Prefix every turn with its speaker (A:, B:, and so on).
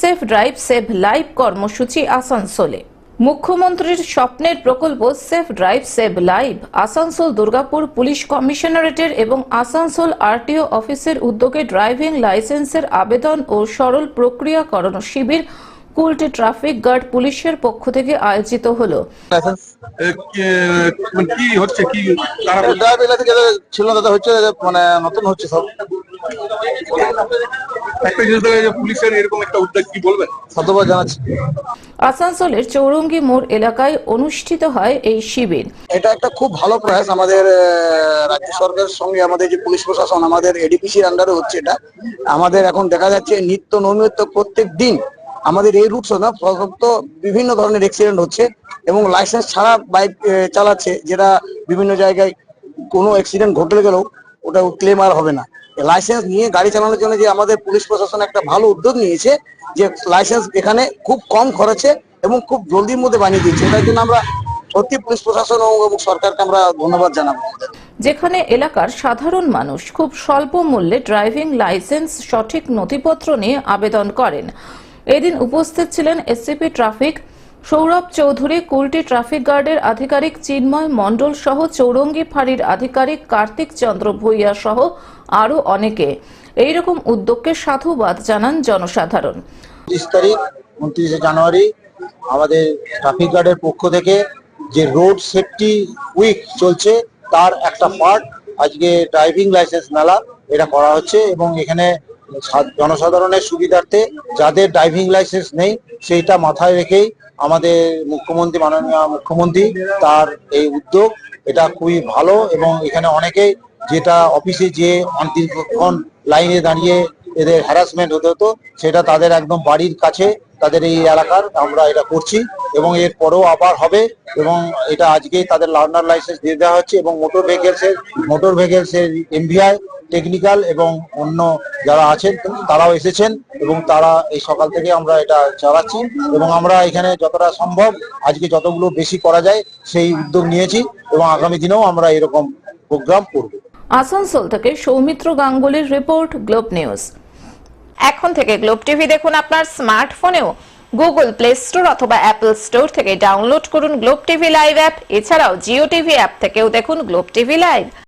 A: Safe drive save live কর্মসূচি আসানসোলে। মুখ্যমন্ত্রীর স্বপ্নের প্রকল্প safe drive save live Asansol Durgapur police কমিশনারেটের এবং আসানসোল আরটিও অফিসের উদ্যোগে ড্রাইভিং লাইসেন্সের আবেদন ও সরল প্রক্রিয়াকরণ শিবির কুলটি ট্রাফিক গার্ড পুলিশের পক্ষ থেকে আয়োজিত হলো।
B: এ, কি- মানে হচ্ছে কি
C: ড্রাইভিং লাইসেন্স ছিল দাদা হচ্ছে মানে নতুন হচ্ছে সব।
B: একটা জিনিস দেখা পুলিশের এরকম একটা উদ্যোগ কি বলবেন?
C: জানাচ্ছি।
A: আসানসোলের চৌরঙ্গি মোড় এলাকায় অনুষ্ঠিত হয় এই শিবির।
C: এটা একটা খুব ভালো প্রয়াস আমাদের আহ, রাজ্য সরকারের সঙ্গে আমাদের যে পুলিশ প্রশাসন আমাদের এডিপিসির আন্ডারে হচ্ছে এটা। আমাদের এখন দেখা যাচ্ছে নিত্য নৈমিত্য প্রত্যেক দিন আমাদের এই রুটস না প্রথমত বিভিন্ন ধরনের অ্যাক্সিডেন্ট হচ্ছে এবং লাইসেন্স ছাড়া বাইক চালাচ্ছে যেটা বিভিন্ন জায়গায় কোনো অ্যাক্সিডেন্ট ঘটে গেলেও ওটা ক্লেম আর হবে না। লাইসেন্স নিয়ে গাড়ি চালানোর জন্য যে আমাদের পুলিশ প্রশাসন একটা ভালো উদ্যোগ নিয়েছে, যে লাইসেন্স এখানে খুব কম খরচে এবং খুব জলদির মধ্যে বানিয়ে দিচ্ছে এটার জন্য আমরা সত্যি পুলিশ প্রশাসন এবং সরকারকে আমরা ধন্যবাদ জানাব।
A: যেখানে এলাকার সাধারণ মানুষ খুব স্বল্প মূল্যে ড্রাইভিং লাইসেন্স সঠিক নথিপত্র নিয়ে আবেদন করেন। এদিন উপস্থিত ছিলেন SCP traffic Sourav Chowdhury Kulti traffic গার্ডের আধিকারিক চিন্ময় মণ্ডল সহ চৌরঙ্গি ফাঁড়ির আধিকারিক কার্তিক চন্দ্র ভূঁইয়া সহ আরও অনেকে। এই রকম উদ্যোগকে সাধুবাদ জানান জনসাধারণ।
D: তারিখ, উনত্রিশে জানুয়ারি, আমাদের ট্রাফিক গার্ডের পক্ষ থেকে যে রোড সেফটি উইক চলছে, তার একটা পার্ট আজকে ড্রাইভিং লাইসেন্স মেলা, এটা করা হচ্ছে এবং এখানে জনসাধারণের সুবিধার্থে যাদের ড্রাইভিং লাইসেন্স নেই, সেইটা মাথায় রেখেই আমাদের মুখ্যমন্ত্রী, মাননীয় মুখ্যমন্ত্রী তার এই উদ্যোগ, এটা খুবই ভালো এবং এখানে অনেকেই যেটা অফিসে যে দীর্ঘক্ষণ লাইনে দাঁড়িয়ে এদের হ্যারাসমেন্ট হতে হতো, সেটা তাদের একদম বাড়ির কাছে, তাদের এই এলাকার আমরা এটা করছি এবং এর পরেও আবার হবে এবং এটা আজকেই তাদের লার্নার লাইসেন্স দিয়ে দেওয়া হচ্ছে এবং মোটর ভেহিকেলস এর মোটর ভেহিকেলস এর এমভিআই টেকনিক্যাল এবং অন্য যারা আছেন, তারাও এসেছেন। এবং তারা এই সকাল থেকে আমরা এটা চালাচ্ছি এবং আমরা এখানে যতটা সম্ভব আজকে যতগুলো বেশি করা যায় সেই উদ্যোগ নিয়েছি এবং আগামী দিনেও আমরা এরকম প্রোগ্রাম করব।
A: আসানসোল থেকে সৌমিত্র গাঙ্গুলির রিপোর্ট, গ্লোব নিউজ। এখন থেকে গ্লোব টিভি দেখুন আপনার স্মার্টফোনেও। গুগল প্লে স্টোর অথবা অ্যাপল স্টোর থেকে ডাউনলোড করুন গ্লোব টিভি লাইভ অ্যাপ। এছাড়াও জিও টিভি অ্যাপ থেকেও দেখুন গ্লোব টিভি লাইভ।